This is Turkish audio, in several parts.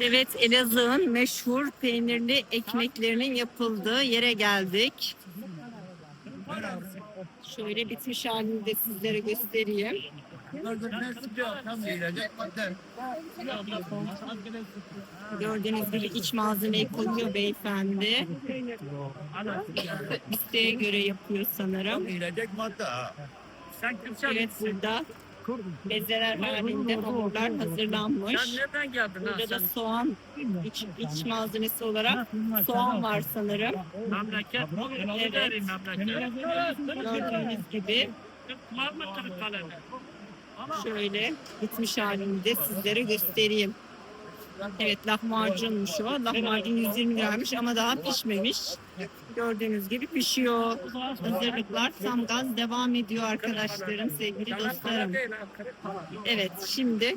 Evet Elazığ'ın meşhur peynirli ekmeklerinin yapıldığı yere geldik. Şöyle bitmiş halini de sizlere göstereyim. Gördüğünüz gibi iç malzemeyi koyuyor beyefendi. İsteğe göre yapıyor sanırım. Evet burada bezeler halinde hamurlar hazırlanmış. Sen nereden geldin ha? Burada da Sen soğan iç, iç malzemesi olarak soğan var sanırım. memleket. Evet. Evet. memleket. Gördüğünüz gibi Var mı Kırıkkale'de? şöyle bitmiş halini de sizlere göstereyim. Evet lahmacunmuş o. Lahmacun 120 liraymış ama daha pişmemiş. Gördüğünüz gibi pişiyor. Hazırlıklar tam gaz devam ediyor arkadaşlarım, sevgili dostlarım. Evet şimdi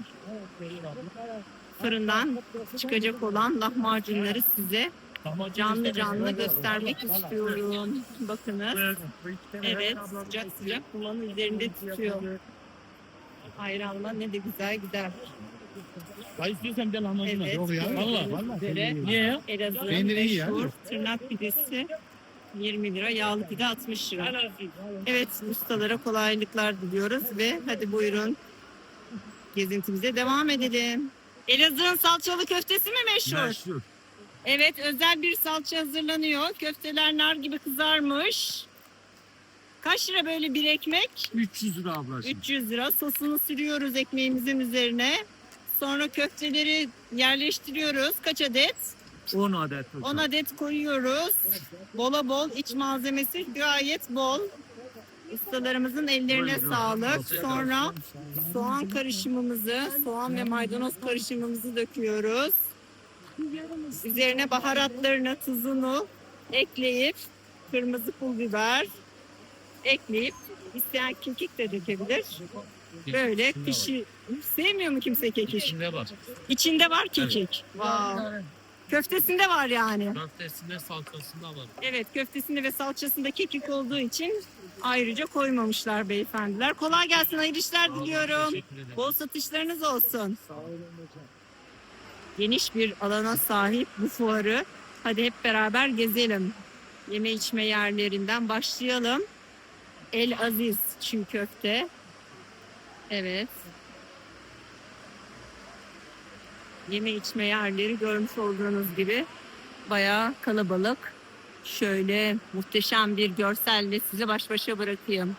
fırından çıkacak olan lahmacunları size canlı canlı göstermek istiyorum. Bakınız. Evet sıcak sıcak dumanın üzerinde tutuyor. Ayranla ne de güzel gider. Ay istiyorsan bir de lahmacun Evet. al. Valla. Valla. Niye ya? Elazığ'ın ya. meşhur tırnak pidesi 20 lira, yağlı pide 60 lira. Evet ustalara kolaylıklar diliyoruz ve hadi buyurun gezintimize devam edelim. Elazığ'ın salçalı köftesi mi meşhur? Meşhur. Evet özel bir salça hazırlanıyor. Köfteler nar gibi kızarmış. Kaç lira böyle bir ekmek? 300 lira ablacığım. 300 lira. Sosunu sürüyoruz ekmeğimizin üzerine. Sonra köfteleri yerleştiriyoruz. Kaç adet? 10 adet. 10 adet koyuyoruz. Bola bol iç malzemesi gayet bol. Ustalarımızın ellerine sağlık. Sonra soğan karışımımızı, soğan ve maydanoz karışımımızı döküyoruz. Üzerine baharatlarını, tuzunu ekleyip kırmızı pul biber ekleyip isteyen kekik de dökebilir. Böyle pişi... Sevmiyor mu kimse kekik? İçinde var. İçinde var kekik. Wow. Köftesinde var yani. Köftesinde salçasında var. Evet köftesinde ve salçasında kekik olduğu için ayrıca koymamışlar beyefendiler. Kolay gelsin hayırlı işler diliyorum. Bol satışlarınız olsun. Geniş bir alana sahip bu fuarı. Hadi hep beraber gezelim. Yeme içme yerlerinden başlayalım. El Aziz çiğ köfte. Evet. Yeme içme yerleri görmüş olduğunuz gibi bayağı kalabalık. Şöyle muhteşem bir görselle sizi baş başa bırakayım.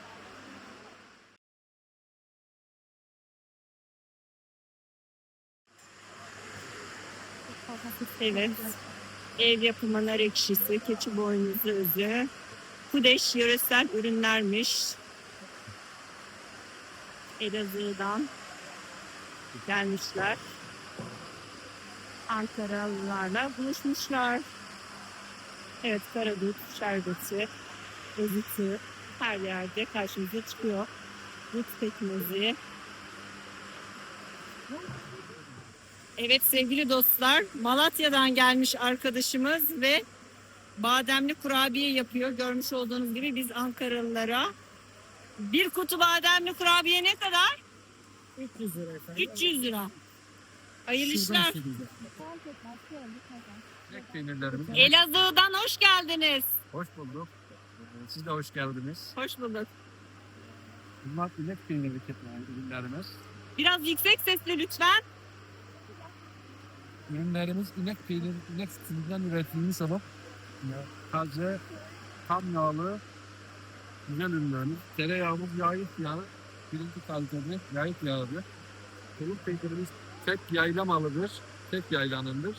Evet. Ev yapımı nar ekşisi, keçi boynuzu özü. Kudeş yöresel ürünlermiş. Elazığ'dan gelmişler. Ankaralılarla buluşmuşlar. Evet karadut, şerbeti, eziti her yerde karşımıza çıkıyor. Dut pekmezi. Evet sevgili dostlar Malatya'dan gelmiş arkadaşımız ve bademli kurabiye yapıyor. Görmüş olduğunuz gibi biz Ankaralılara bir kutu bademli kurabiye ne kadar? 300 lira efendim. 300 lira. Hayırlı işler. Tek peynirlerimiz. Elazığ'dan hoş geldiniz. Hoş bulduk. Siz de hoş geldiniz. Hoş bulduk. Bunlar inek peynirli ürünlerimiz. Biraz yüksek sesle lütfen. Ürünlerimiz inek peyniri, inek sütünden üretilmiş olup taze, tam yağlı, güzel ürünlerimiz. Tereyağımız yayık yağı, birinci kaliteli yayık yağıdır. Tulum peynirimiz tek yayla malıdır, tek yaylanındır.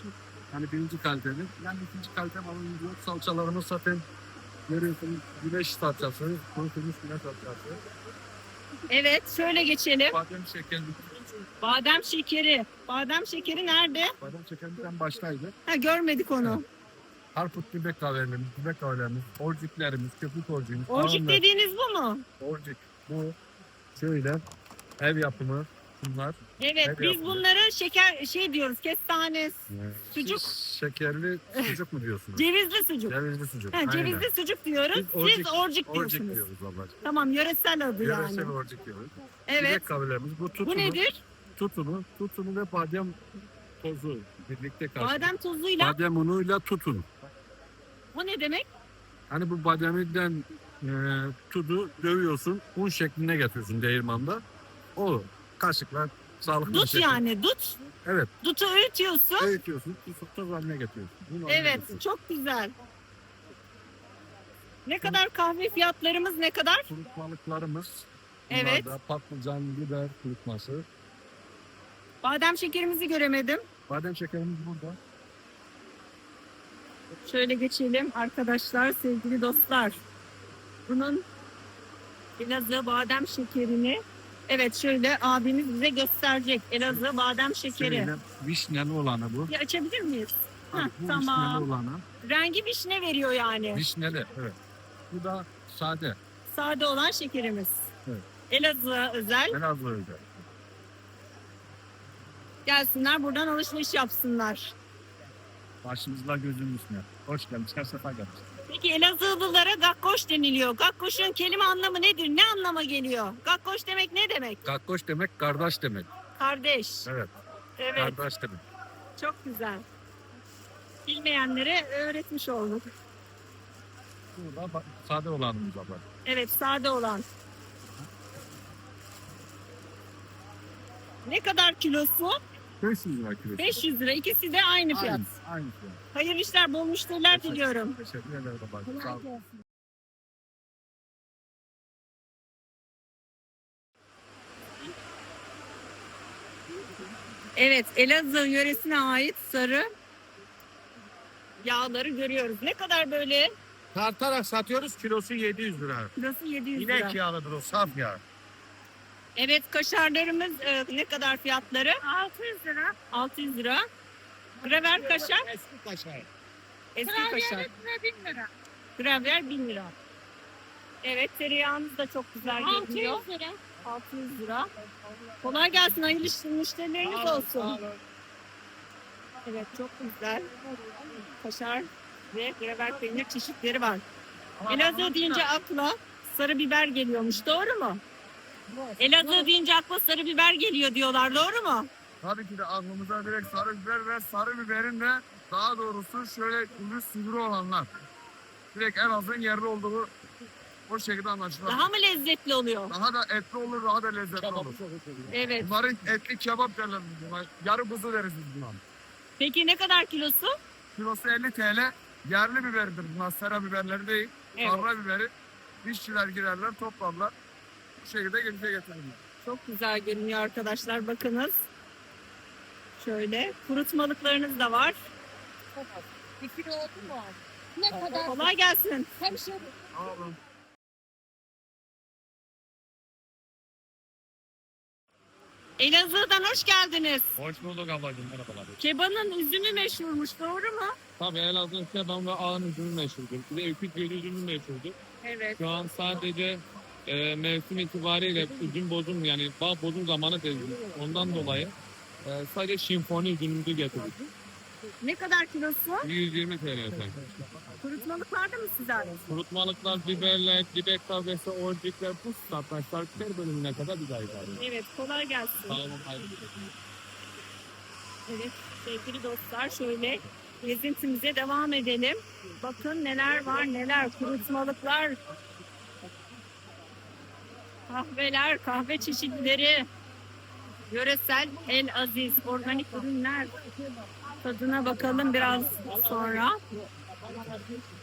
Yani birinci kaliteli. Yani ikinci kalite malımız yok. Salçalarımız zaten görüyorsunuz güneş salçası, kurutulmuş güneş salçası. Evet şöyle geçelim. Badem şekerli, Badem şekeri. Badem şekeri nerede? badem şekerlikten başlaydı. Ha görmedik onu. Harput dübek kahvelerimiz, dübek kahvelerimiz, orciklerimiz, köpük orcimiz. Orcik dediğiniz bu mu? Orcik. Bu şöyle ev yapımı bunlar. Evet biz yapılıyor. bunlara şeker şey diyoruz kestane Sucuk. Siz şekerli sucuk mu diyorsunuz? cevizli sucuk. Cevizli sucuk. Ha, aynen. cevizli sucuk diyoruz. Biz Siz orcik- orcik, Orcik diyorsunuz. diyoruz babacığım. Tamam yöresel adı Yöresel yani. orcik diyoruz. Evet. Dübek kahvelerimiz. Bu tutunu, Bu nedir? tutunu, tutunu ve badem tozu birlikte karıştırın. Badem tozuyla Badem unuyla tutun. o ne demek? Hani bu bademiden e, tudu dövüyorsun, un şekline getiriyorsun değirmanda. O kaşıkla sağlıklı bir Dut şekilde. yani dut. Evet. Dutu öğütüyorsun. Öğütüyorsun, tutup toz haline getiriyorsun. Un haline Evet getiriyorsun. çok güzel. Ne kadar kahve fiyatlarımız ne kadar? Kurutmalıklarımız. Evet. Bunlar da patlıcan, biber kurutması. Badem şekerimizi göremedim. Badem şekerimiz burada. Şöyle geçelim arkadaşlar, sevgili dostlar. Bunun Elazığ badem şekerini Evet şöyle abimiz bize gösterecek. Elazığ badem şekeri. Şöyle vişneli olanı bu. Bir açabilir miyiz? Hah, bu tamam. vişneli olanı. Rengi vişne veriyor yani. Vişneli, evet. Bu da sade. Sade olan şekerimiz. Evet. Elazığ'a özel. Elazığ öyle. Gelsinler buradan alışveriş yapsınlar. Başımızla gözümüz üstüne. Hoş geldiniz. Her sefer geldiniz. Peki Elazığlılara gakkoş deniliyor. Gakkoşun kelime anlamı nedir? Ne anlama geliyor? Gakkoş demek ne demek? Kakkoş demek kardeş demek. Kardeş. Evet. Evet. Kardeş demek. Çok güzel. Bilmeyenlere öğretmiş olduk. Bu da sade olanımız abla. Evet sade olan. Ne kadar kilosu? 500 lira kilosu. 500 lira. İkisi de aynı fiyat. Aynı, aynı fiyat. Hayırlı işler, bol müşteriler Teşekkür- diliyorum. Teşekkür ederim. abla. Sağ olun. Evet, Elazığ yöresine ait sarı yağları görüyoruz. Ne kadar böyle? Tartarak satıyoruz kilosu 700 lira. Kilosu 700 lira. İnek yağlıdır o saf yağ. Evet, kaşarlarımız e, ne kadar fiyatları? 600 lira. 600 lira. Graver kaşar, Eski kaşar. eski kaşar. litre 1000 lira. Graver 1000 lira. Evet, tereyağımız da çok güzel görünüyor. 600 lira. 600 lira. Kolay gelsin, hayırlı iş- müşterileriniz olsun. Evet, çok güzel. Kaşar ve graver peynir çeşitleri var. Elazığ deyince akla sarı biber geliyormuş, doğru mu? Elazığ deyince akla sarı biber geliyor diyorlar, doğru mu? Tabii ki de aklımıza direkt sarı biber ve sarı biberin de daha doğrusu şöyle ürün sivri olanlar. Direkt en azın yerli olduğu o şekilde anlaşılır. Daha mı lezzetli oluyor? Daha da etli olur, daha da lezzetli olur. Evet. Bunların etli kebap derler biz buna. Yarı kuzu deriz biz buna. Peki ne kadar kilosu? Kilosu 50 TL. Yerli biberidir bunlar. Sera biberleri değil. Evet. Sarra biberi. İşçiler girerler, toplarlar. Bu şekilde geriye getirirler. Çok güzel görünüyor arkadaşlar, bakınız. Şöyle, kurutmalıklarınız da var. 1 kilo oldu mu? Ne kadar? Kolay gelsin. Hemşire. Sağ olun. Elazığ'dan hoş geldiniz. Hoş bulduk ablacığım merhabalar. Kebanın üzümü meşhurmuş, doğru mu? Tabii Elazığ Seban ve Ağın üzümü meşhurdur. Bir de Öküz Gölü üzümü meşhurdur. Evet. Şu an sadece e, mevsim itibariyle üzüm bozum yani bağ bozum zamanı değil. Ondan dolayı e, sadece şinfoni üzümümüzü getirdik. Ne kadar kilosu? 120 TL efendim. Kurutmalıklarda mı sizler? Kurutmalıklar, biberler, dibek kahvesi, orcikler, bu satrançlar her bölümüne kadar ait abi. Evet, kolay gelsin. Sağ olun, hayırlı Evet, sevgili dostlar şöyle gezintimize devam edelim. Bakın neler var neler, kurutmalıklar, kahveler, kahve çeşitleri, yöresel el aziz, organik ürünler. Tadına bakalım biraz sonra.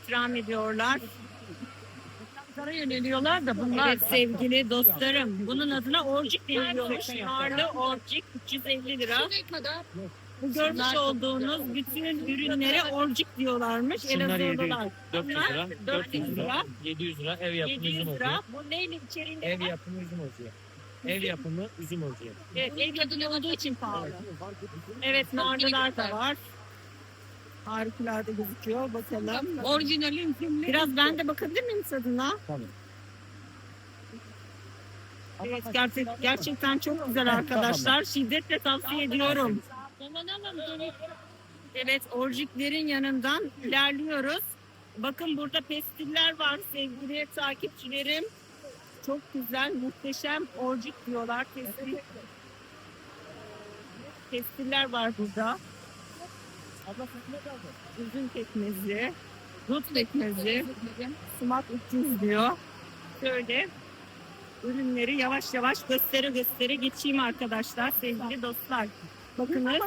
İkram ediyorlar. Sana yöneliyorlar da bunlar. Evet sevgili dostlarım. Bunun adına orcik deniliyormuş. Narlı orcik 350 lira. Görmüş olduğunuz bütün ürünlere orcik diyorlarmış. Şunlar Elazığlılar. 400 Bunlar lira, 400 lira. 700 lira ev yapımı 700 üzüm lira. oluyor. Bu neyle içeriğinde? Ev yapımı üzüm oluyor. Ev yapımı üzüm oluyor. Evet, ev yapımı olduğu için pahalı. Evet, narlılar da var. Harikulade gözüküyor. Bakalım. Orijinali üzümlü. Biraz ben de bakabilir miyim tadına? Tabii. Evet, gerçek, gerçekten çok güzel arkadaşlar. Şiddetle tavsiye ediyorum. Evet, orjiklerin yanından ilerliyoruz. Bakın burada pestiller var sevgili takipçilerim. Çok güzel, muhteşem orcik diyorlar pestil. Pestiller var burada. Üzüm pekmezi, dut pekmezi, sumak 300 diyor. Şöyle ürünleri yavaş yavaş göstere göstere geçeyim arkadaşlar sevgili dostlar. Bakınız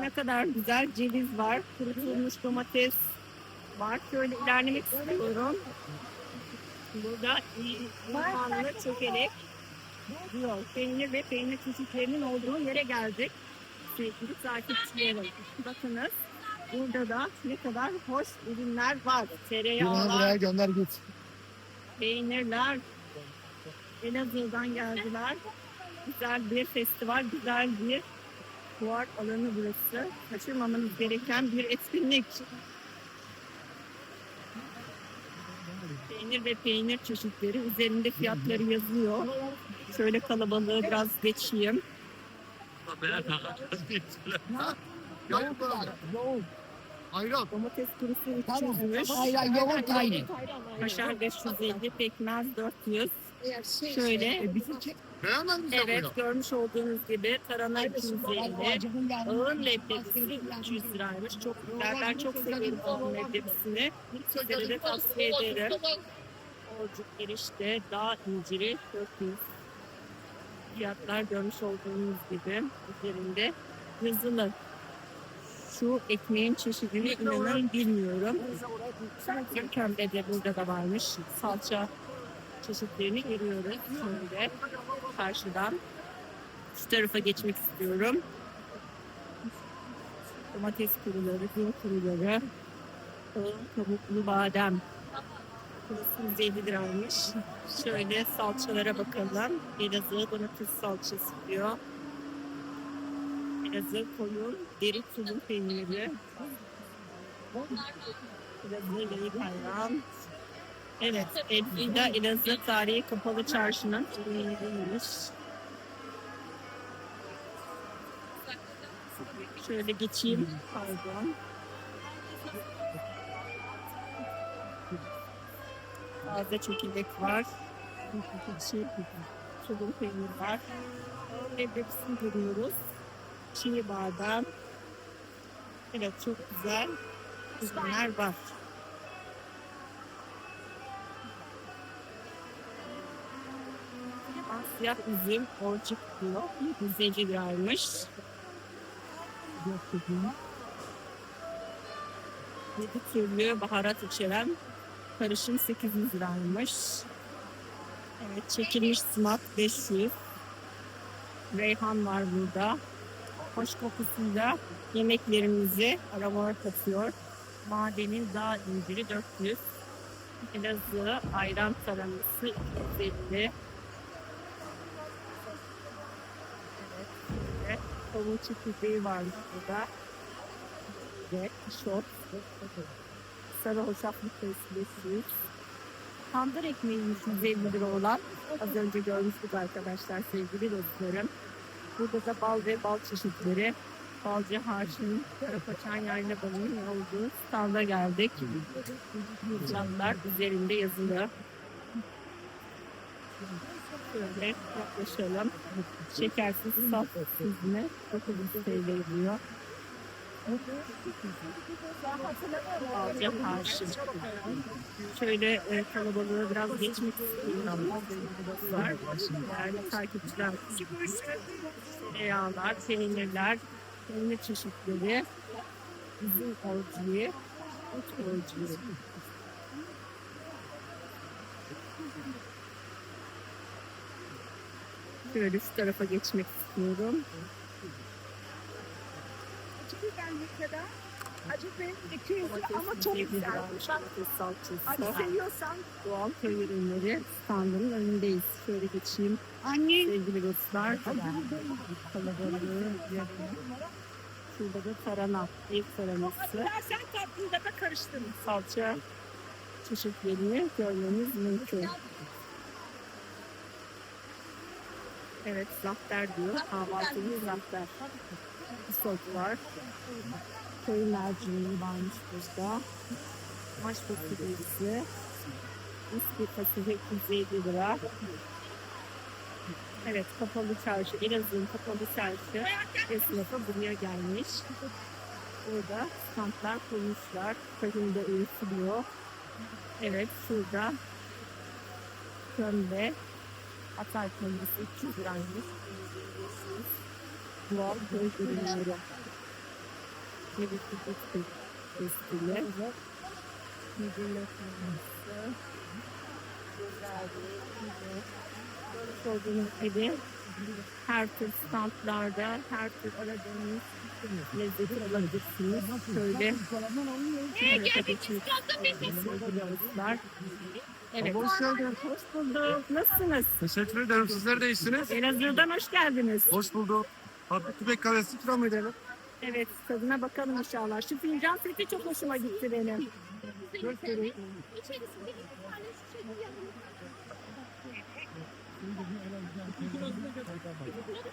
ne kadar güzel ceviz var, kurutulmuş domates var. Şöyle ilerlemek istiyorum. Burada limonlu çökelek diyor. Peynir ve peynir çeşitlerinin olduğu yere geldik. Sevgili takipçilerim. Bakınız burada da ne kadar hoş ürünler var. Tereyağlar, gönder git. peynirler. Elazığ'dan geldiler. Güzel bir festival, güzel bir fuar alanı burası. Kaçırmamanız gereken bir etkinlik. Peynir ve peynir çeşitleri üzerinde fiyatları yazıyor. Şöyle kalabalığı biraz geçeyim. Yoğurt. Ayran. Domates kurusu 300'müş. Ayran, yoğurt aynı. Kaşar 550, pekmez 400. Şöyle Beğenmedin mi sen Evet görmüş olduğunuz gibi tarhana 250, ağır leblebisi 300 liraymış. Çok güzel. Ben çok severim ağır leblebisini. Sizlere de tavsiye ederim. Orcuk erişte, dağ inciri 400. Fiyatlar görmüş olduğunuz gibi üzerinde yazılı. Şu ekmeğin çeşidini inanın bilmiyorum. Kömbe de burada da varmış. Salça çeşitlerini görüyoruz. Şöyle karşıdan. Şu tarafa geçmek istiyorum. Domates kuruları, gün kuruları, kabuklu badem. Burası 150 liraymış. Şöyle salçalara bakalım. Elazığ domates salçası diyor. Elazığ koyun, deri tulum peyniri. Elazığ yayık ayran. Evet, Elfida Elazığ Tarihi Kapalı Çarşı'nın. Şöyle geçeyim. Pardon. Taze çekirdek var. Tulum peynir var. Leblebisini görüyoruz. Çiğ badem. Evet çok güzel ürünler var. Siyah üzüm orçuk diyor. 150 liraymış. Yedi türlü baharat içeren karışım 800 liraymış. Evet, çekilmiş sumak 500. Reyhan var burada. Hoş kokusuyla yemeklerimizi aromalar katıyor. Madenin dağ inciri 400. Elazığ ayran taranısı 250. Evet, kavun çekirdeği var burada. Ve şort. Sarı hoşaflı fasulye Tandır ekmeğiymiş 150 lira olan. Az önce görmüştük arkadaşlar sevgili dostlarım. Burada da bal ve bal çeşitleri. Balcı Haşim, Karapaçan Yayla Balı'nın olduğu standa geldik. Canlar üzerinde yazılı. Şöyle yaklaşalım. Şekersiz saf süzme 900 TL diyor. Balcı Haşim. Şöyle e, kalabalığı biraz geçmek istiyorum. Var. Yani takipçiler. Tereyağlar, peynirler, peynir çeşitleri, üzüm orciği, ot orciği. Şöyle şu tarafa geçmek istiyorum. Acı biber ne kadar? Acı biber 200 lira ama çok güzel. Acı seviyorsan Doğal köy ürünleri standının önündeyiz. Şöyle geçeyim. anne Sevgili dostlar. Kalabalığı. Şurada da tarhana. Ev taranası. sen tatlıyı da karıştırın. Salça çeşitlerini görmeniz mümkün. Evet, zafter diyor. Kahvaltılı zafter. Isot var. Köy mercimeği varmış burada. Maş fasulyesi. Üskü fasulye 250 lira. Evet kapalı çarşı. Elazığ'ın kapalı çarşı esnafı buraya gelmiş. Burada standlar kurmuşlar. Kadın da öğütülüyor. Evet şurada kömbe Hatay kömbesi 300 liraymış. Doğal köy ürünleri. Ceviz kutusu testili. Midilli kırmızı. Güzel bir Görmüş olduğunuz gibi her tür standlarda her tür aradığınız lezzeti alabilirsiniz. Şöyle şöyle tabii ki var. Evet. Hoş geldin. Hoş bulduk. Nasılsınız? Teşekkür ederim. Sizler de iyisiniz. Elazığ'dan hoş geldiniz. Hoş bulduk. Tatlı tübek kahvesi ikram edelim. Evet, tadına bakalım inşallah. Şu fincan seti çok hoşuma gitti benim. Göstereyim.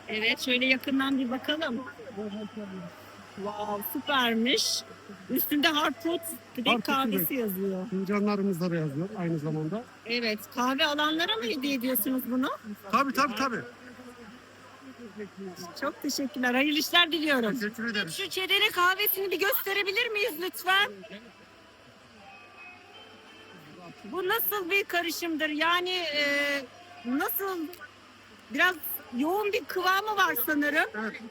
Evet, şöyle yakından bir bakalım. Wow, süpermiş. Üstünde direkt Harput kahvesi yazıyor. Fincanlarımızda da yazıyor aynı zamanda. Evet, kahve alanlara mı hediye ediyorsunuz bunu? Tabii tabii tabii. Çok teşekkürler. Hayırlı işler diliyorum. Teşekkür ederim. Şu çedene kahvesini bir gösterebilir miyiz lütfen? Bu nasıl bir karışımdır? Yani e, nasıl biraz yoğun bir kıvamı var sanırım. Evet.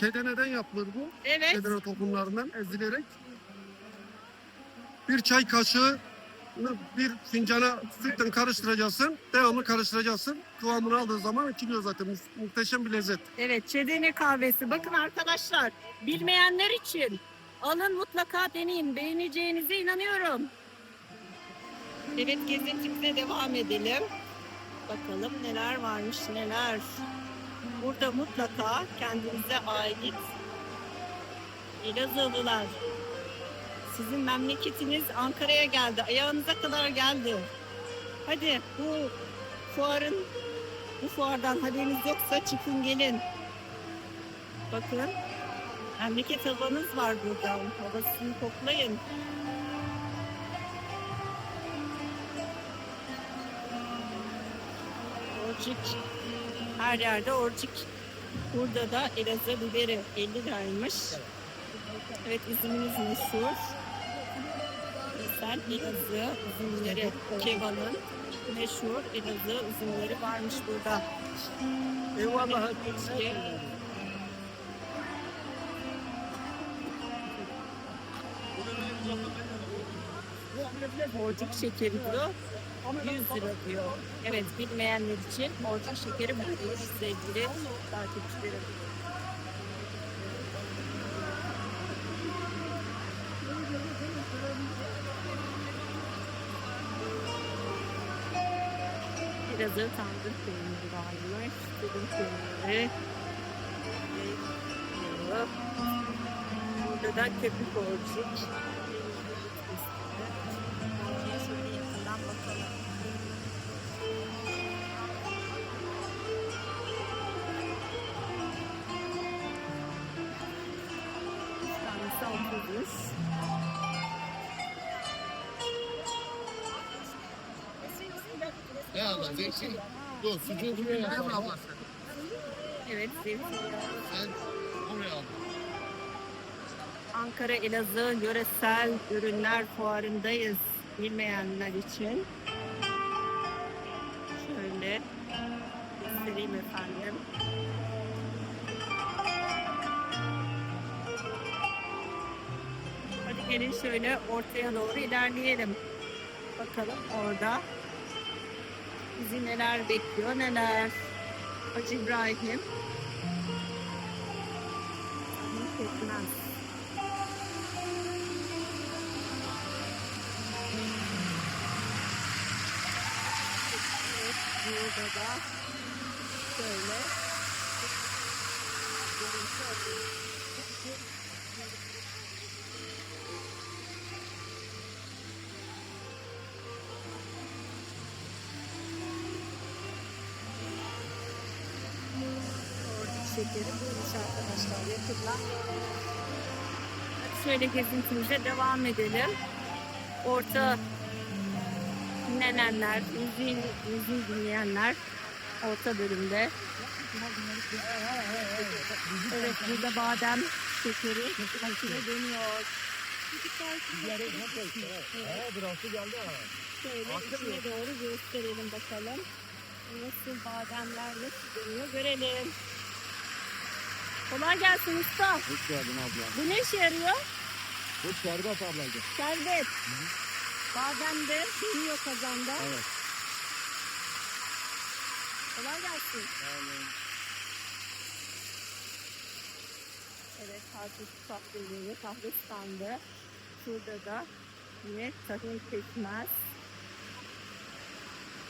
Kedeneden yapılır bu. Evet. Kedene tohumlarından ezilerek. Bir çay kaşığı bir fincana sütten karıştıracaksın. Devamlı karıştıracaksın. Kıvamını aldığı zaman içiliyor zaten. Mu- Muhteşem bir lezzet. Evet, çedene kahvesi. Bakın arkadaşlar, bilmeyenler için alın mutlaka deneyin. Beğeneceğinize inanıyorum. Evet, gezintimize devam edelim. Bakalım neler varmış, neler. Burada mutlaka kendinize ait Elazığlılar. Sizin memleketiniz Ankara'ya geldi. Ayağınıza kadar geldi. Hadi bu fuarın bu fuardan haberiniz yoksa çıkın gelin. Bakın. Memleket havanız var burada. Havasını koklayın. Orçik. Her yerde orçik. Burada da Elazığ biberi 50 liraymış. Evet üzümünüz meşhur. Mesela Elazığ üzümleri Keva'nın meşhur Elazığ üzümleri varmış burada. Eyvallah. Orcuk şekeri diyor. 100 lira diyor. Evet bilmeyenler için orcuk şekeri bulmuş sevgili takipçilerim. Birazı tandır peyniri varmış. Dürüm peyniri. Burada da köpük orcuk. Zeytin. Dur sucuğu abla sen? Evet, zeytinyağı. Sen oraya al. Ankara Elazığ yöresel ürünler fuarındayız bilmeyenler için. Şöyle göstereyim efendim. Hadi gelin şöyle ortaya doğru ilerleyelim. Bakalım orada bizi neler bekliyor neler. Hacı İbrahim. Şekeri bulmuş arkadaşlar yakından. Hadi şöyle gezintimize devam edelim. Orta dinlenenler, müziği, müziği dinleyenler orta bölümde. Evet burada badem şekeri makine dönüyor. Şöyle içine doğru gösterelim bakalım. Nasıl bademler nasıl dönüyor görelim. Kolay gelsin usta. Hoş geldin abla. Bu ne işe yarıyor? Hoş şerbet ablacığım. Şerbet. Badem de dönüyor kazanda. Evet. Kolay gelsin. Evet, Tarsus Kahveliği, kahve standı. Şurada da yine tahın pekmez.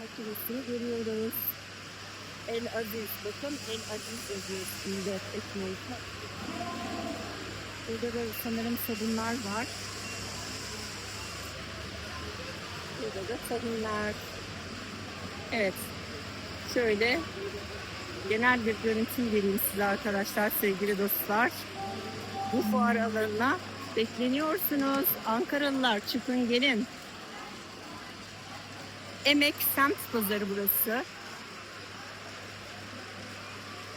Makinesini görüyoruz. El Aziz, bakın El Aziz yazıyor üstünde ekmeği. Burada da sanırım sabunlar var. Burada da sabunlar. Evet, şöyle genel bir görüntü vereyim size arkadaşlar, sevgili dostlar. Bu fuar alanına bekleniyorsunuz. Ankaralılar çıkın gelin. Emek Semt Pazarı burası.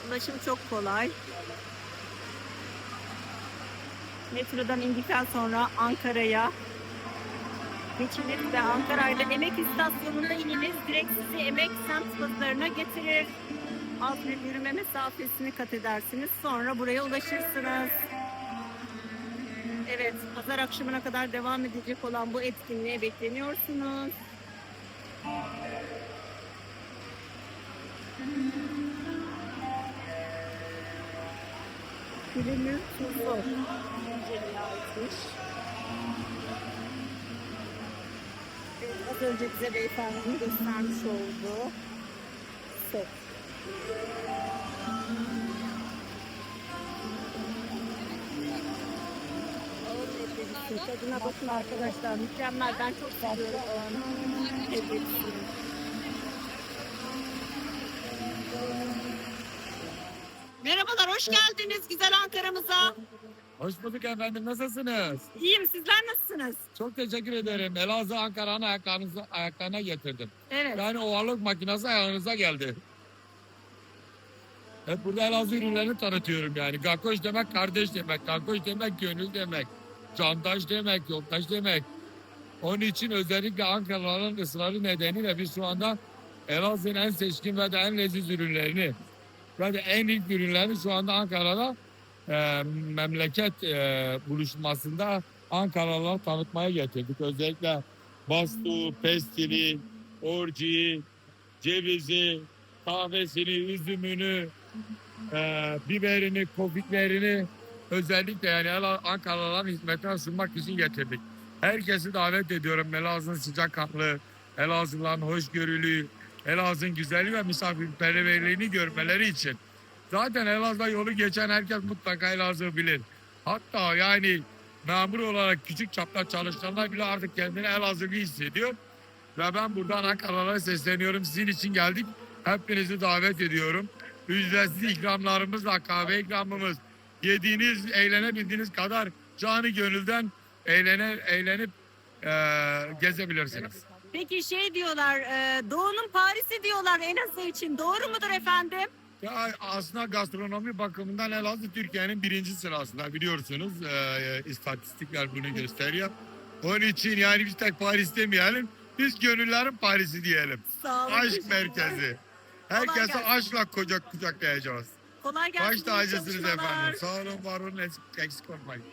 Ulaşım çok kolay. Metrodan indikten sonra Ankara'ya geçiniz ve Ankara'yla Emek istasyonuna ininiz. Direkt sizi Emek Semt Pazarı'na getirir. Bir yürüme mesafesini kat edersiniz. Sonra buraya ulaşırsınız. Evet, pazar akşamına kadar devam edecek olan bu etkinliğe bekleniyorsunuz. Gülünür Tuzlu. Evet, az önce bize beyefendinin göstermiş olduğu set. Tadına bakın arkadaşlar. Mükemmel. Ben çok seviyorum lezzetini. Hoş geldiniz güzel Ankara'mıza. Hoş bulduk efendim. Nasılsınız? İyiyim, sizler nasılsınız? Çok teşekkür ederim. Elazığ Ankara'nın ayaklarınıza, ayaklarına getirdim. Evet. Yani ovalık makinesi ayağınıza geldi. Hep burada Elazığ ürünlerini tanıtıyorum yani. Gakoş demek kardeş demek. Gakoş demek gönül demek. Candaş demek, yoldaş demek. Onun için özellikle Ankaralıların ısrarı nedeniyle biz şu anda Elazığ'ın en seçkin ve de en leziz ürünlerini de en ilk ürünlerini şu anda Ankara'da e, memleket e, buluşmasında Ankaralılara tanıtmaya getirdik. Özellikle bastu, pestili, orciyi, cevizi, kahvesini, üzümünü, e, biberini, kofiklerini özellikle yani Ankaralıların hizmetine sunmak için getirdik. Herkesi davet ediyorum. Elazığ'ın sıcakkanlı, Elazığ'ların hoşgörülü, Elazığ'ın güzelliği ve misafirperverliğini görmeleri için. Zaten Elazığ'da yolu geçen herkes mutlaka Elazığ'ı bilir. Hatta yani memur olarak küçük çapta çalışanlar bile artık kendini Elazığ'ı hissediyor. Ve ben buradan Ankara'lara sesleniyorum. Sizin için geldik. Hepinizi davet ediyorum. Ücretsiz ikramlarımızla kahve ikramımız. Yediğiniz, eğlenebildiğiniz kadar canı gönülden eğlene, eğlenip eee, gezebilirsiniz. Peki şey diyorlar, e, Doğu'nun Paris'i diyorlar Elazığ için. Doğru mudur efendim? Ya aslında gastronomi bakımından Elazığ Türkiye'nin birinci sırasında biliyorsunuz. Eee, istatistikler bunu gösteriyor. Onun için yani biz tek Paris demeyelim. Biz gönüllerin Paris'i diyelim. Sağ olun. Aşk merkezi. Herkese gelsin. aşkla kucak kucaklayacağız. Kolay gelsin. Baş iyi tacısınız çalışmalar. efendim. Sağ olun, var olun, eksik, eksik olmayın.